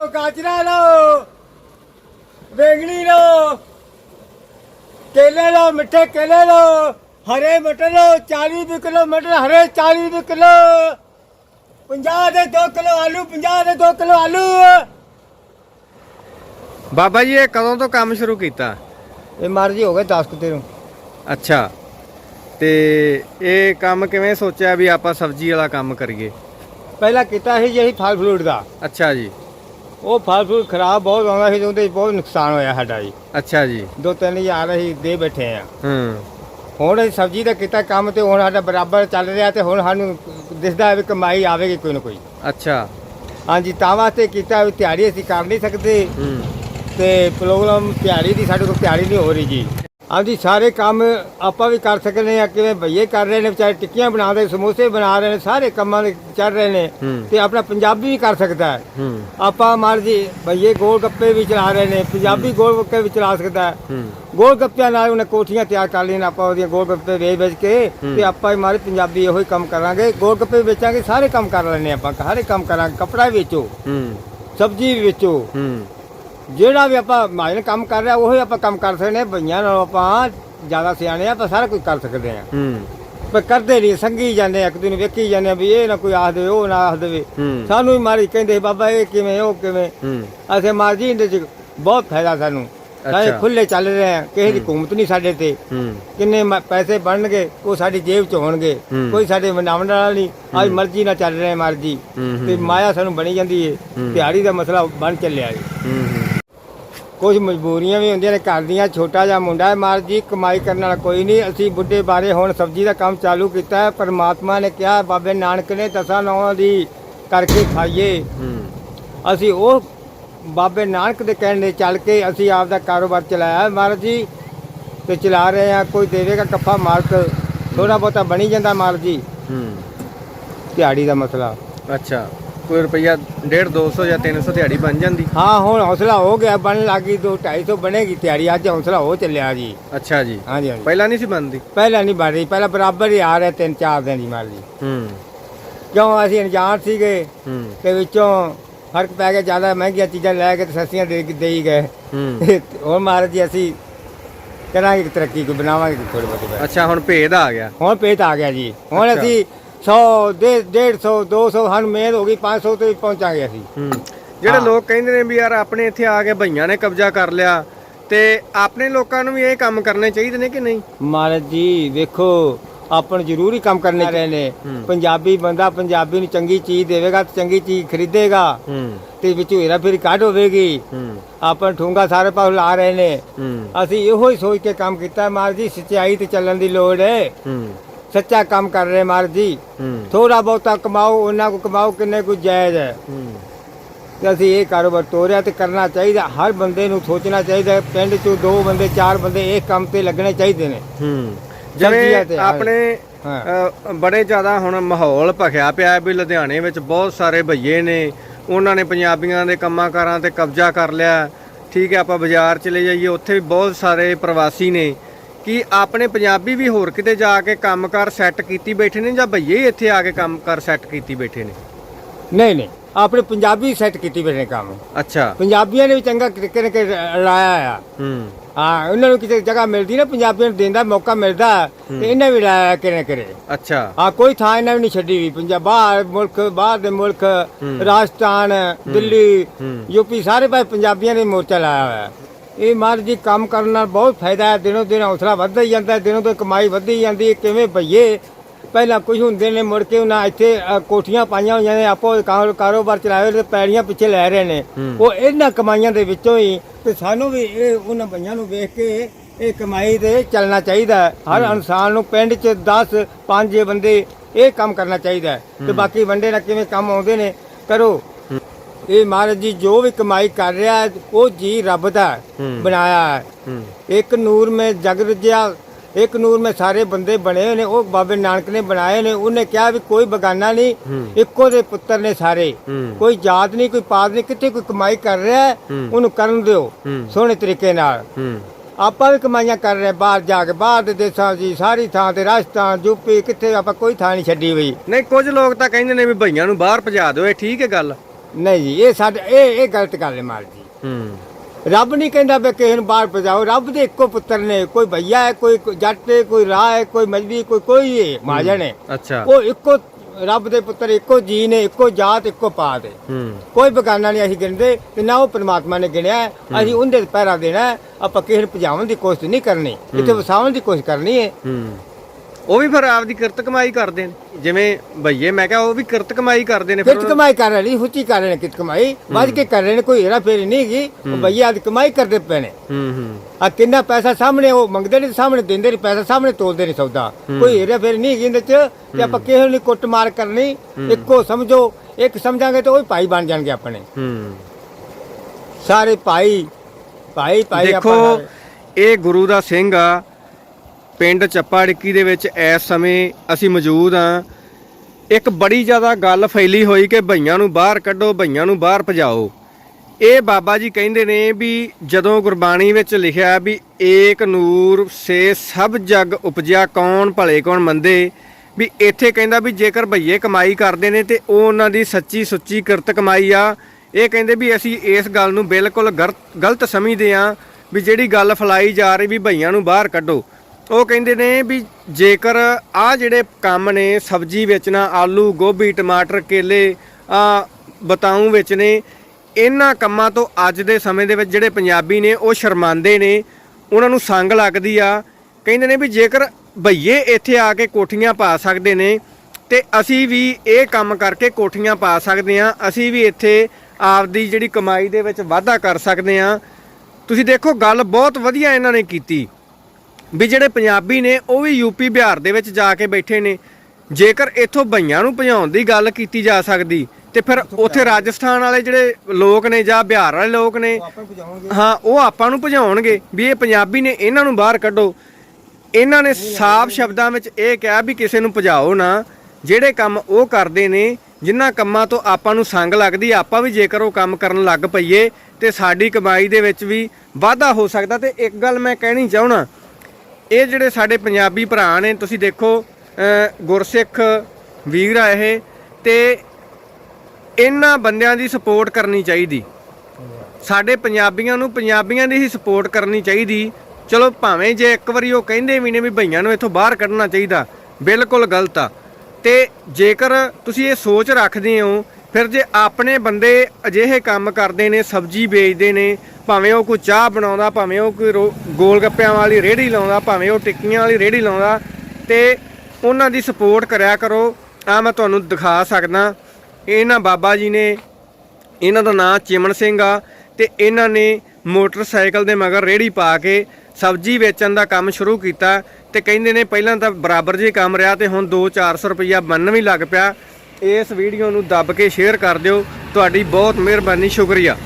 ਗਾਜਰਾਂ ਲਓ ਬੈਂਗਣੀ ਲਓ ਕੇਲੇ ਲਓ ਮਿੱਠੇ ਕੇਲੇ ਲਓ ਹਰੇ ਮਟਰ ਲਓ 40 ਰੁਪਏ ਕਿਲੋ ਮਟਰ ਹਰੇ 40 ਰੁਪਏ ਕਿਲੋ 50 ਦੇ 2 ਕਿਲੋ ਆਲੂ 50 ਦੇ 2 ਕਿਲੋ ਆਲੂ। ਬਾਬਾ ਜੀ ਇਹ ਕਦੋਂ ਤੋਂ ਕੰਮ ਸ਼ੁਰੂ ਕੀਤਾ? ਇਹ ਮਰਜ਼ੀ ਹੋ ਗਏ 10 ਕੁ ਨੂੰ ਅੱਛਾ ਤੇ ਇਹ ਕੰਮ ਕਿਵੇਂ ਸੋਚਿਆ ਵੀ ਆਪਾਂ ਸਬਜ਼ੀ ਵਾਲਾ ਕੰਮ ਕਰੀਏ? ਪਹਿਲਾਂ ਕੀਤਾ ਸੀ ਜਿਹੜੀ ਫਲ ਫਰੂਟ ਦਾ। ਅੱਛਾ ਜੀ। ਉਹ ਫਲ ਫਰੂਟ ਖਰਾਬ ਬਹੁਤ ਆਉਂਦਾ ਸੀ ਉਹਦੇ 'ਚ ਬਹੁਤ ਨੁਕਸਾਨ ਹੋਇਆ ਸਾਡਾ ਜੀ। ਅੱਛਾ ਜੀ। ਦੋ ਤਿੰਨ ਹਜ਼ਾਰ ਅਸੀਂ ਦੇ ਬੈਠੇ ਆ। ਹੂੰ। ਹੁਣ ਅਸੀਂ ਸਬਜ਼ੀ ਦਾ ਕੀਤਾ ਕੰਮ ਤੇ ਹੁਣ ਸਾਡਾ ਬਰਾਬਰ ਚੱਲ ਰਿਹਾ ਤੇ ਹੁਣ ਸਾਨੂੰ ਦਿਸਦਾ ਵੀ ਕਮਾਈ ਆਵੇਗੀ ਕੋਈ ਨਾ ਕੋਈ। ਅੱਛਾ। ਹਾਂਜੀ ਤਾਂ ਵਾਸਤੇ ਕੀਤਾ ਵੀ ਤਿਆਰੀ ਅਸੀਂ ਕਰ ਨਹੀਂ ਸਕਦੇ। ਹੂੰ। ਤੇ ਪ੍ਰੋਗਰਾਮ ਤਿਆਰੀ ਦੀ ਸਾਡੇ ਕੋਲ ਤਿਆਰੀ ਨਹੀਂ ਹੋ ਰਹੀ ਜੀ। ਹਾਂਜੀ ਸਾਰੇ ਕੰਮ ਆਪਾਂ ਵੀ ਕਰ ਸਕਦੇ ਆ ਕਿਵੇਂ ਭਈਏ ਕਰ ਰਹੇ ਨੇ ਵਿਚਾਰੇ ਟਿੱਕੀਆਂ ਬਣਾਉਂਦੇ ਸਮੋਸੇ ਬਣਾ ਰਹੇ ਨੇ ਸਾਰੇ ਕੰਮਾਂ ਦੇ ਚੱਲ ਰਹੇ ਨੇ। ਤੇ ਆਪਣਾ ਪੰਜਾਬੀ ਵੀ ਕਰ ਸਕਦਾ ਹੈ। ਆਪਾਂ ਮਰਜ਼ੀ ਭਈਏ ਗੋਲ ਗੱਪੇ ਵੀ ਚਲਾ ਰਹੇ ਨੇ ਪੰਜਾਬੀ ਗੋਲ ਗੱਪੇ ਵੀ ਚਲਾ ਸਕਦਾ ਹੈ। ਗੋਲ ਗੱਪਿਆਂ ਨਾਲ ਉਹਨੇ ਕੋਠੀਆਂ ਤਿਆਰ ਕਰ ਲਈਆਂ ਆਪਾਂ ਉਹਦੀਆਂ ਗੋਲ ਗੱਪੇ ਵੇਚ ਵੇਚ ਕੇ ਤੇ ਆਪਾਂ ਹੀ ਮਾਰੇ ਪੰਜਾਬੀ ਇਹੋ ਹੀ ਕੰਮ ਕਰਾਂਗੇ। ਗੋਲ ਗੱਪੇ ਵੇਚਾਂਗੇ ਸਾਰੇ ਕੰਮ ਕਰ ਲੈਣੇ ਆਪਾਂ। ਸਾਰੇ ਕੰਮ ਕਰਾਂਗੇ ਕੱਪੜਾ ਵੇਚੋ ਸਬਜ਼ੀ ਵੀ ਵੇਚੋ। ਜਿਹੜਾ ਵੀ ਆਪਾਂ ਮਾਇਨ ਕੰਮ ਕਰ ਰਿਹਾ ਉਹੀ ਆਪਾਂ ਕੰਮ ਕਰ ਸਕਦੇ ਹਾਂ ਭਈਆਂ ਨਾਲ ਆਪਾਂ ਜ਼ਿਆਦਾ ਸਿਆਣੇ ਆ ਆਪਾਂ ਸਾਰਾ ਕੁਝ ਕਰ ਸਕਦੇ ਆ। ਹੂੰ। ਪਰ ਕਰਦੇ ਨਹੀਂ ਸੰਗੀ ਜਾਂਦੇ ਇੱਕ ਦਿਨ ਵੇਖੀ ਜਾਂਦੇ ਆ ਵੀ ਇਹ ਨਾ ਕੋਈ ਆਖ ਦੇਵੇ ਉਹ ਨਾ ਆਖ ਦੇਵੇ। ਹੂੰ। ਸਾਨੂੰ ਵੀ ਮਾਰੀ ਕਹਿੰਦੇ ਬਾਬਾ ਇਹ ਕਿਵੇਂ ਉਹ ਕਿਵੇਂ? ਹੂੰ। ਅਸੀਂ ਮਾਰ ਜੀ ਇਹਦੇ ਚ ਬਹੁਤ ਫਾਇਦਾ ਸਾਨੂੰ। ਸਾਰੇ। ਖੁੱਲੇ ਚੱਲ ਰਹੇ ਆ ਕਿਸੇ ਦੀ ਹਕੂਮਤ ਨਹੀਂ ਸਾਡੇ ਤੇ। ਹੂੰ। ਕਿੰਨੇ ਪੈਸੇ ਬਣਨਗੇ ਉਹ ਸਾਡੀ ਜੇਬ ਚ ਹੋਣਗੇ। ਹੂੰ। ਕੋਈ ਸਾਡੇ ਮਨਾਵਣ ਵਾਲਾ ਨਹੀਂ। ਅੱਜ ਮਰਜ਼ੀ ਨਾਲ ਚੱਲ ਰਹੇ ਮਰਜ਼ੀ ਹੂੰ, ਤੇ ਮਾਇਆ ਸਾਨੂੰ ਬਣੀ ਜਾਂਦੀ ਏ। ਦਿਹਾੜੀ ਦਾ ਮਸਲਾ ਬਣ ਚੱਲਿਆ ਏ। ਹੂੰ। ਕੁਝ ਮਜਬੂਰੀਆਂ ਵੀ ਹੁੰਦੀਆਂ ਨੇ ਘਰ ਦੀਆਂ ਛੋਟਾ ਜਿਹਾ ਮੁੰਡਾ ਹੈ ਮਾਰ ਜੀ ਕਮਾਈ ਕਰਨ ਵਾਲਾ ਕੋਈ ਨਹੀਂ ਅਸੀਂ ਬੁੱਢੇ ਬਾਰੇ ਹੁਣ ਸਬਜ਼ੀ ਦਾ ਕੰਮ ਚਾਲੂ ਕੀਤਾ ਹੈ ਪਰਮਾਤਮਾ ਨੇ ਕਿਹਾ ਬਾਬੇ ਨਾਨਕ ਨੇ ਦਸਾਂ ਨੌਂ ਦੀ ਕਰਕੇ ਖਾਈਏ। ਅਸੀਂ ਉਹ ਬਾਬੇ ਨਾਨਕ ਦੇ ਕਹਿਣ ਦੇ ਚੱਲ ਕੇ ਅਸੀਂ ਆਪ ਦਾ ਕਾਰੋਬਾਰ ਚਲਾਇਆ ਮਹਾਰਾਜ ਜੀ ਤੇ ਚਲਾ ਰਹੇ ਆ ਕੋਈ ਦੇਵੇਗਾ ਕੱਫਾ ਮਾਲਕ ਥੋੜਾ ਬਹੁਤਾ ਬਣੀ ਜਾਂਦਾ ਮਹਾਰਾਜ ਜੀ। ਹੂੰ। ਦਿਹਾੜੀ ਦਾ ਮਸਲਾ। ਅੱਛਾ। ਕੋਈ ਰੁਪਈਆ 1.5 200 ਜਾਂ 300 ਦਿਹਾੜੀ ਬਣ ਜਾਂਦੀ। ਹਾਂ ਹੁਣ ਹੌਸਲਾ ਹੋ ਗਿਆ ਬਣਨ ਲੱਗੀ ਦੋ 250 ਬਣੇਗੀ ਤਿਆਰੀ ਅੱਜ ਹੌਸਲਾ ਹੋ ਚੱਲਿਆ ਜੀ। ਅੱਛਾ ਜੀ। ਹਾਂਜੀ ਹਾਂਜੀ। ਪਹਿਲਾਂ ਨਹੀਂ ਸੀ ਬਣਦੀ? ਪਹਿਲਾਂ ਨਹੀਂ ਬਣ ਰਹੀ ਪਹਿਲਾਂ ਬਰਾਬਰ ਹੀ ਆ ਰਿਹਾ ਤਿੰਨ ਚਾਰ ਦਿਨ ਦੀ ਮਰ ਜੀ ਹੂੰ। ਕਿਉਂ ਅਸੀਂ ਅਣਜਾਣ ਸੀਗੇ ਹੂੰ। ਤੇ ਵਿੱਚੋਂ ਫ਼ਰਕ ਪੈ ਗਿਆ ਜ਼ਿਆਦਾ ਮਹਿੰਗੀਆਂ ਚੀਜ਼ਾਂ ਲੈ ਕੇ ਤੇ ਸਸਤੀਆਂ ਦੇ ਦੇਈ ਗਏ। ਹੂੰ। ਹੁਣ ਮਹਾਰਾਜ ਜੀ ਅਸੀਂ ਕਰਾਂਗੇ ਕਿ ਤਰੱਕੀ ਕੋਈ ਬਣਾਵਾਂਗੇ ਥੋੜੇ ਬਹੁਤੇ ਅੱਛਾ ਹੁਣ ਭੇਦ ਆ ਗਿਆ। ਹੁਣ ਪੇਟ ਆ ਗਿਆ ਜੀ। ਹੁਣ। ਅਸੀਂ 100 150 200 ਸਾਨੂੰ ਮਿਹਨਤ ਹੋ ਗਈ 500 ਤੇ ਪਹੁੰਚਾਂਗੇ ਅਸੀਂ ਹੂੰ। ਜਿਹੜੇ। ਲੋਕ ਕਹਿੰਦੇ ਨੇ ਵੀ ਯਾਰ ਆਪਣੇ ਇੱਥੇ ਆ ਕੇ ਭਈਆਂ ਨੇ ਕਬਜ਼ਾ ਕਰ ਲਿਆ ਤੇ ਆਪਣੇ ਲੋਕਾਂ ਨੂੰ ਵੀ ਇਹ ਕੰਮ ਕਰਨੇ ਚਾਹੀਦੇ ਨੇ ਕਿ ਨਹੀਂ? ਮਹਾਰਾਜ ਜੀ ਵੇਖੋ ਆਪਾਂ ਨੂੰ ਜ਼ਰੂਰੀ ਕੰਮ ਕਰਨੇ ਚਾਹੀਦੇ ਨੇ। ਪੰਜਾਬੀ ਬੰਦਾ ਪੰਜਾਬੀ ਨੂੰ ਚੰਗੀ ਚੀਜ਼ ਦੇਵੇਗਾ ਤੇ ਚੰਗੀ ਚੀਜ਼ ਖਰੀਦੇਗਾ। ਤੇ ਵਿੱਚ ਹੀਰਾ ਫਿਰ ਕੱਢ ਹੋਵੇਗੀ। ਹੂੰ। ਆਪਾਂ ਠੂੰਗਾ ਸਾਰੇ ਪਾਸੇ ਲਾ ਰਹੇ ਨੇ। ਅਸੀਂ ਇਹੋ ਹੀ ਸੋਚ ਕੇ ਕੰਮ ਕੀਤਾ। ਮਾਰ ਜੀ ਸੱਚਾਈ ਤੇ ਚੱਲਣ ਦੀ ਲੋੜ ਹੂੰ। ਸੱਚਾ ਕੰਮ ਕਰ ਰਹੇ ਮਾਰ ਜੀ। ਥੋੜਾ ਬਹੁਤਾ ਕਮਾਓ ਉਹਨਾਂ ਕੋ ਕਮਾਓ ਕਿੰਨੇ ਕੁ ਜਾਇਜ਼ ਹੈ। ਤੇ ਅਸੀਂ ਇਹ ਕਾਰੋਬਾਰ ਤੋਰਿਆ ਤੇ ਕਰਨਾ ਚਾਹੀਦਾ। ਹਰ ਬੰਦੇ ਨੂੰ ਸੋਚਣਾ ਚਾਹੀਦਾ ਪਿੰਡ ਚੋਂ ਦੋ ਬੰਦੇ ਚਾਰ ਬੰਦੇ ਇਹ ਕੰਮ ਤੇ ਲੱਗਣੇ ਚਾਹੀਦੇ ਨੇ। ਹੂੰ। ਜਿਵੇਂ ਆਪਣੇ। ਅ, ਬੜੇ ਜ਼ਿਆਦਾ ਹੁਣ ਮਾਹੌਲ ਭਖਿਆ ਪਿਆ ਹੈ ਵੀ ਲੁਧਿਆਣੇ ਵਿੱਚ ਬਹੁਤ ਸਾਰੇ ਭਈਏ ਨੇ। ਉਹਨਾਂ ਨੇ ਪੰਜਾਬੀਆਂ ਦੇ ਕੰਮਾਂ ਕਾਰਾਂ ਤੇ ਕਬਜ਼ਾ ਕਰ ਲਿਆ। ਠੀਕ ਹੈ ਆਪਾਂ ਬਾਜ਼ਾਰ ਚਲੇ ਜਾਈਏ ਉੱਥੇ ਵੀ ਬਹੁਤ ਸਾਰੇ ਪ੍ਰਵਾਸੀ ਨੇ। ਕਿ ਆਪਣੇ ਪੰਜਾਬੀ ਵੀ ਹੋਰ ਕਿਤੇ ਜਾ ਕੇ ਕੰਮਕਾਰ ਸੈੱਟ ਕੀਤੀ ਬੈਠੇ ਨੇ ਜਾਂ ਭਈਏ ਇੱਥੇ ਆ ਕੇ ਕੰਮਕਾਰ ਸੈੱਟ ਕੀਤੀ ਬੈਠੇ ਨੇ? ਨਹੀਂ ਨਹੀਂ ਆਪਣੇ ਪੰਜਾਬੀ ਸੈੱਟ ਕੀਤੀ ਬੈਠੇ ਕੰਮ। ਅੱਛਾ। ਪੰਜਾਬੀਆਂ ਨੇ ਵੀ ਚੰਗਾ ਤਰੀਕੇ ਨਾਲ ਲਾਇਆ ਆ। ਹੂੰ। ਹਾਂ ਉਹਨਾਂ ਨੂੰ ਕਿਤੇ ਜਗ੍ਹਾ ਮਿਲਦੀ ਨਾ ਪੰਜਾਬੀਆਂ ਨੂੰ ਦੇਣ ਦਾ ਮੌਕਾ ਮਿਲਦਾ ਤੇ ਇਹਨੇ ਵੀ ਲਾਇਆ ਕਿਨੇ ਕਰੇ ਅੱਛਾ। ਹਾਂ ਕੋਈ ਥਾਂ ਇਹਨਾਂ ਵੀ ਨਹੀਂ ਛੱਡੀ ਵੀ। ਪੰਜਾਬ ਬਾਹਰ ਮੁਲਕ ਬਾਹਰ ਦੇ ਮੁਲਕ ਰਾਜਸਥਾਨ ਦਿੱਲੀ। ਯੂਪੀ ਸਾਰੇ ਪਾਸੇ ਪੰਜਾਬੀਆਂ ਨੇ ਮੋਰਚਾ ਲਾਇਆ ਹੋਇਆ। ਇਹ ਮਾਰ ਜੀ ਕੰਮ ਕਰਨ ਨਾਲ ਬਹੁਤ ਫਾਇਦਾ ਹੈ। ਦਿਨੋਂ ਦਿਨ ਹੌਸਲਾ ਵੱਧਦਾ ਹੀ ਜਾਂਦਾ ਹੈ, ਦਿਨੋਂ ਦਿਨ ਕਮਾਈ ਵੱਧਦੀ ਜਾਂਦੀ ਹੈ। ਕਿਵੇਂ ਭਈਏ? ਪਹਿਲਾਂ ਕੁਝ ਹੁੰਦੇ ਨੇ ਮੁੜ ਕੇ ਉਹਨਾਂ ਇੱਥੇ ਅ, ਕੋਠੀਆਂ ਪਾਈਆਂ ਹੋਈਆਂ ਨੇ ਆਪੋ ਕਾਰ- ਕਾਰੋਬਾਰ ਚਲਾਏ ਹੋਏ ਤੇ ਪੈੜੀਆਂ ਪਿੱਛੇ ਲੈ ਰਹੇ ਨੇ। ਉਹ ਇਹਨਾਂ ਕਮਾਈਆਂ ਦੇ ਵਿੱਚੋਂ ਹੀ ਤੇ ਸਾਨੂੰ ਵੀ ਇਹ ਉਹਨਾਂ ਭਈਆਂ ਨੂੰ ਵੇਖ ਕੇ ਇਹ ਕਮਾਈ ਤੇ ਚੱਲਣਾ ਚਾਹੀਦਾ ਹੈ। ਹਰ ਇਨਸਾਨ ਨੂੰ ਪਿੰਡ 'ਚ 10 5 ਬੰਦੇ ਇਹ ਕੰਮ ਕਰਨਾ ਚਾਹੀਦਾ ਹੈ। ਤੇ ਬਾਕੀ ਵੰਡੇ ਨਾਲ ਕਿਵੇਂ ਕੰਮ ਆਉਂਦੇ ਨੇ ਕਰੋ। ਇਹ ਮਹਾਰਾਜ ਜੀ ਜੋ ਵੀ ਕਮਾਈ ਕਰ ਰਿਹਾ ਹੈ ਉਹ ਜੀ ਰੱਬ ਦਾ। ਬਣਾਇਆ ਹੈ। ਇੱਕ ਨੂਰ ਮੈਂ ਜਗ ਰਜਿਆ ਇੱਕ ਨੂਰ ਮੈਂ ਸਾਰੇ ਬੰਦੇ ਬਣੇ ਹੋਏ ਨੇ ਉਹ ਬਾਬੇ ਨਾਨਕ ਨੇ ਬਣਾਏ ਨੇ ਉਹਨੇ ਕਿਹਾ ਵੀ ਕੋਈ ਬਗਾਨਾ ਨਹੀਂ ਇੱਕੋ ਦੇ ਪੁੱਤਰ ਨੇ ਸਾਰੇ। ਕੋਈ ਜਾਤ ਨਹੀਂ ਕੋਈ ਪਾਤ ਨਹੀਂ ਕਿੱਥੇ ਕੋਈ ਕਮਾਈ ਕਰ ਰਿਹਾ ਉਹਨੂੰ ਕਰਨ ਦਿਓ। ਸੋਹਣੇ ਤਰੀਕੇ ਨਾਲ। ਆਪਾਂ ਵੀ ਕਮਾਈਆਂ ਕਰ ਰਹੇ ਬਾਹਰ ਜਾ ਕੇ ਬਾਹਰ ਦੇ ਦੇਸ਼ਾਂ ਜੀ ਸਾਰੀ ਥਾਂ ਤੇ ਰਾਜਸਥਾਨ ਯੂਪੀ ਕਿੱਥੇ ਆਪਾਂ ਕੋਈ ਥਾਂ ਨਹੀਂ ਛੱਡੀ ਹੋਈ। ਨਹੀਂ ਕੁਝ ਲੋਕ ਤਾਂ ਕਹਿੰਦੇ ਨੇ ਵੀ ਭਈਆਂ ਨੂੰ ਬਾਹਰ ਭਜਾ ਦਿਓ ਇਹ ਠੀਕ ਹੈ ਗੱਲ। ਨਹੀਂ ਜੀ ਇਹ ਸਾਡੇ ਇਹ ਇਹ ਗਲਤ ਗੱਲ ਹੈ ਮਾਲ ਜੀ। ਹੂੰ। ਰੱਬ ਨਹੀਂ ਕਹਿੰਦਾ ਵੀ ਕਿਸੇ ਨੂੰ ਬਾਹਰ ਭਜਾਓ ਰੱਬ ਦੇ ਇੱਕੋ ਪੁੱਤਰ ਨੇ ਕੋਈ ਭਈਆ ਹੈ ਕੋਈ ਜੱਟ ਹੈ ਕੋਈ ਰਾਹ ਹੈ ਕੋਈ ਮਜਬੀ ਕੋਈ ਕੋਈ ਹੈ ਮਹਾਜਨ ਹੈ। ਅੱਛਾ। ਉਹ ਇੱਕੋ ਰੱਬ ਦੇ ਪੁੱਤਰ ਇੱਕੋ ਜੀ ਨੇ ਇੱਕੋ ਜਾਤ ਇੱਕੋ ਪਾਤ ਹੈ। ਹੂੰ। ਕੋਈ ਬਗਾਨਾ ਨਹੀਂ ਅਸੀਂ ਗਿਣਦੇ ਤੇ ਨਾ ਉਹ ਪ੍ਰਮਾਤਮਾ ਨੇ ਗਿਣਿਆ ਹੈ। ਅਸੀਂ ਉਹਦੇ ਤੇ ਪਹਿਰਾ ਦੇਣਾ ਹੈ। ਆਪਾਂ ਕਿਸੇ ਨੂੰ ਭਜਾਉਣ ਦੀ ਕੋਸ਼ਿਸ਼ ਨਹੀਂ ਕਰਨੀ। ਇੱਥੇ ਵਸਾਉਣ ਦੀ ਕੋਸ਼ਿਸ਼ ਕਰਨੀ ਹੈ। ਹੂੰ। ਉਹ ਵੀ ਫਿਰ ਆਪਦੀ ਕਿਰਤ ਕਮਾਈ ਕਰਦੇ ਨੇ। ਜਿਵੇਂ ਭਈਏ ਮੈਂ ਕਿਹਾ ਉਹ ਵੀ ਕਿਰਤ ਕਮਾਈ ਕਰਦੇ ਨੇ ਫਿਰ ਕਿਤ ਕਮਾਈ ਕਰ ਰਹੇ ਹੁੱਚੀ ਕਰ ਰਹੇ ਨੇ ਕਿਤ ਕਮਾਈ। ਵੱਜ ਕੇ ਕਰ ਰਹੇ ਨੇ ਕੋਈ ਹੇਰਾ ਫੇਰੀ ਨਹੀਂ ਗਈ ਉਹ ਭਈਆ ਦੀ ਕਮਾਈ ਕਰਦੇ ਪਏ ਨੇ। ਹੂੰ ਹੂੰ। ਆ ਕਿੰਨਾ ਪੈਸਾ ਸਾਹਮਣੇ ਉਹ ਮੰਗਦੇ ਨੇ ਸਾਹਮਣੇ ਦਿੰਦੇ ਨੇ ਪੈਸਾ ਸਾਹਮਣੇ ਤੋਲਦੇ ਨੇ ਸੌਦਾ। ਕੋਈ ਹੇਰਾ ਫੇਰੀ ਨਹੀਂ ਗਈ ਇਹਦੇ ਚ ਤੇ ਆਪਾਂ ਕਿਸੇ ਨੂੰ ਕੁੱਟ ਮਾਰ ਕਰਨੀ। ਇੱਕੋ ਸਮਝੋ ਇੱਕ ਸਮਝਾਂਗੇ ਤਾਂ ਉਹ ਵੀ ਭਾਈ ਬਣ ਜਾਣਗੇ ਆਪਣੇ। ਹੂੰ। ਸਾਰੇ ਭਾਈ ਭਾਈ ਭਾਈ ਦੇਖੋ ਆਪਾਂ ਸਾਰੇ। ਇਹ ਗੁਰੂ ਦਾ ਸਿੰਘ ਆ। ਪਿੰਡ ਚੱਪਾੜਿੱਕੀ ਦੇ ਵਿੱਚ ਇਸ ਸਮੇਂ ਅਸੀਂ ਮੌਜੂਦ ਹਾਂ। ਇੱਕ ਬੜੀ ਜ਼ਿਆਦਾ ਗੱਲ ਫੈਲੀ ਹੋਈ ਕਿ ਭਈਆਂ ਨੂੰ ਬਾਹਰ ਕੱਢੋ, ਭਈਆਂ ਨੂੰ ਬਾਹਰ ਭਜਾਓ। ਇਹ ਬਾਬਾ ਜੀ ਕਹਿੰਦੇ ਨੇ ਵੀ ਜਦੋਂ ਗੁਰਬਾਣੀ ਵਿੱਚ ਲਿਖਿਆ ਵੀ ਏਕ ਨੂਰ ਸੇ ਸਭ ਜਗ ਉਪਜਿਆ, ਕੌਣ ਭਲੇ, ਕੌਣ ਮੰਦੇ, ਵੀ ਇੱਥੇ ਕਹਿੰਦਾ ਵੀ ਜੇਕਰ ਭਈਏ ਕਮਾਈ ਕਰਦੇ ਨੇ ਤੇ ਉਹ ਉਹਨਾਂ ਦੀ ਸੱਚੀ ਸੁੱਚੀ ਕਿਰਤ ਕਮਾਈ ਆ। ਇਹ ਕਹਿੰਦੇ ਵੀ ਅਸੀਂ ਇਸ ਗੱਲ ਨੂੰ ਬਿਲਕੁਲ ਗਰ- ਗਲਤ ਸਮਝਦੇ ਆ ਵੀ ਜਿਹੜੀ ਗੱਲ ਫਲਾਈ ਜਾ ਰਹੀ ਵੀ ਭਈਆਂ ਨੂੰ ਬਾਹਰ ਕੱਢੋ। ਉਹ ਕਹਿੰਦੇ ਨੇ ਵੀ ਜੇਕਰ ਆ ਜਿਹੜੇ ਕੰਮ ਨੇ, ਸਬਜ਼ੀ ਵੇਚਣਾ, ਆਲੂ, ਗੋਭੀ, ਟਮਾਟਰ, ਕੇਲੇ, ਆ ਬਤਾਉ ਵੇਚਣੇ ਇਹਨਾਂ ਕੰਮਾਂ ਤੋਂ ਅੱਜ ਦੇ ਸਮੇਂ ਦੇ ਵਿੱਚ ਜਿਹੜੇ ਪੰਜਾਬੀ ਨੇ, ਉਹ ਸ਼ਰਮਾਂਦੇ ਨੇ, ਉਹਨਾਂ ਨੂੰ ਸੰਗ ਲੱਗਦੀ ਆ। ਕਹਿੰਦੇ ਨੇ ਵੀ ਜੇਕਰ ਭਈਏ ਇੱਥੇ ਆ ਕੇ ਕੋਠੀਆਂ ਪਾ ਸਕਦੇ ਨੇ, ਤੇ ਅਸੀਂ ਵੀ ਇਹ ਕੰਮ ਕਰਕੇ ਕੋਠੀਆਂ ਪਾ ਸਕਦੇ ਆ ਅਸੀਂ ਵੀ ਇੱਥੇ ਆਪਦੀ ਜਿਹੜੀ ਕਮਾਈ ਦੇ ਵਿੱਚ ਵਾਧਾ ਕਰ ਸਕਦੇ ਆ ਤੁਸੀਂ ਦੇਖੋ, ਗੱਲ ਬਹੁਤ ਵਧੀਆ ਇਹਨਾਂ ਨੇ ਕੀਤੀ। ਵੀ ਜਿਹੜੇ ਪੰਜਾਬੀ ਨੇ ਉਹ ਵੀ ਯੂਪੀ ਬਿਹਾਰ ਦੇ ਵਿੱਚ ਜਾ ਕੇ ਬੈਠੇ ਨੇ। ਜੇਕਰ ਇੱਥੋਂ ਭਈਆਂ ਨੂੰ ਭਜਾਉਣ ਦੀ ਗੱਲ ਕੀਤੀ ਜਾ ਸਕਦੀ ਤੇ ਫਿਰ ਉੱਥੇ ਰਾਜਸਥਾਨ ਵਾਲੇ ਜਿਹੜੇ ਲੋਕ ਨੇ ਜਾਂ ਬਿਹਾਰ ਵਾਲੇ ਲੋਕ ਨੇ ਹਾਂ ਉਹ ਆਪਾਂ ਨੂੰ ਭਜਾਉਣਗੇ ਵੀ ਇਹ ਪੰਜਾਬੀ ਨੇ ਇਹਨਾਂ ਨੂੰ ਬਾਹਰ ਕੱਢੋ। ਇਹਨਾਂ ਨੇ ਸਾਫ਼ ਸ਼ਬਦਾਂ ਵਿੱਚ ਇਹ ਕਿਹਾ ਵੀ ਕਿਸੇ ਨੂੰ ਭਜਾਓ ਨਾ। ਜਿਹੜੇ ਕੰਮ ਉਹ ਕਰਦੇ ਨੇ ਜਿਨ੍ਹਾਂ ਕੰਮਾਂ ਤੋਂ ਆਪਾਂ ਨੂੰ ਸੰਗ ਲੱਗਦੀ ਆਪਾਂ ਵੀ ਜੇਕਰ ਉਹ ਕੰਮ ਕਰਨ ਲੱਗ ਪਈਏ ਤੇ ਸਾਡੀ ਕਮਾਈ ਦੇ ਵਿੱਚ ਵੀ ਵਾਧਾ ਹੋ ਸਕਦਾ। ਤੇ ਇੱਕ ਗੱਲ ਮੈਂ ਕਹਿਣੀ ਚਾਹਣਾ ਇਹ ਜਿਹੜੇ ਸਾਡੇ ਪੰਜਾਬੀ ਭਰਾ ਨੇ, ਤੁਸੀਂ ਦੇਖੋ ਗੁਰਸਿੱਖ ਵੀਰ ਆ ਇਹ, ਤੇ ਇਹਨਾਂ ਬੰਦਿਆਂ ਦੀ ਸਪੋਰਟ ਕਰਨੀ ਚਾਹੀਦੀ। ਸਾਡੇ ਪੰਜਾਬੀਆਂ ਨੂੰ ਪੰਜਾਬੀਆਂ ਦੀ ਹੀ ਸਪੋਰਟ ਕਰਨੀ ਚਾਹੀਦੀ। ਚਲੋ ਭਾਵੇਂ ਜੇ ਇੱਕ ਵਾਰੀ ਉਹ ਕਹਿੰਦੇ ਵੀ ਨੇ ਵੀ ਭਈਆਂ ਨੂੰ ਇੱਥੋਂ ਬਾਹਰ ਕੱਢਣਾ ਚਾਹੀਦਾ, ਬਿਲਕੁਲ ਗਲਤ ਆ। ਤੇ ਜੇਕਰ ਤੁਸੀਂ ਇਹ ਸੋਚ ਰੱਖਦੇ ਹੋ ਫਿਰ ਜੇ ਆਪਣੇ ਬੰਦੇ ਅਜਿਹੇ ਕੰਮ ਕਰਦੇ ਨੇ, ਸਬਜ਼ੀ ਵੇਚਦੇ ਨੇ, ਭਾਵੇਂ ਉਹ ਕੋਈ ਚਾਹ ਬਣਾਉਂਦਾ, ਭਾਵੇਂ ਉਹ ਕੋਈ ਰੋ- ਗੋਲ ਗੱਪਿਆਂ ਵਾਲੀ ਰੇਹੜੀ ਲਾਉਂਦਾ, ਭਾਵੇਂ ਉਹ ਟਿੱਕੀਆਂ ਵਾਲੀ ਰੇਹੜੀ ਲਾਉਂਦਾ, ਤੇ ਉਹਨਾਂ ਦੀ ਸਪੋਰਟ ਕਰਿਆ ਕਰੋ। ਆ ਮੈਂ ਤੁਹਾਨੂੰ ਦਿਖਾ ਸਕਦਾ। ਇਹਨਾਂ ਬਾਬਾ ਜੀ ਨੇ, ਇਹਨਾਂ ਦਾ ਨਾਂ ਚਿਮਨ ਸਿੰਘ ਆ, ਤੇ ਇਹਨਾਂ ਨੇ ਮੋਟਰਸਾਈਕਲ ਦੇ ਮਗਰ ਰੇੜੀ ਪਾ ਕੇ ਸਬਜ਼ੀ ਵੇਚਣ ਦਾ ਕੰਮ ਸ਼ੁਰੂ ਕੀਤਾ, ਤੇ ਕਹਿੰਦੇ ਨੇ ਪਹਿਲਾਂ ਤਾਂ ਬਰਾਬਰ ਜੇ ਕੰਮ ਰਿਹਾ, ਤੇ ਹੁਣ 2-400 ਰੁਪਈਆ ਬਣਨ ਵੀ ਲੱਗ ਪਿਆ। ਇਸ ਵੀਡੀਓ ਨੂੰ ਦੱਬ ਕੇ ਸ਼ੇਅਰ ਕਰ ਦਿਓ। ਤੁਹਾਡੀ ਬਹੁਤ ਮਿਹਰਬਾਨੀ ਸ਼ੁਕਰੀਆ।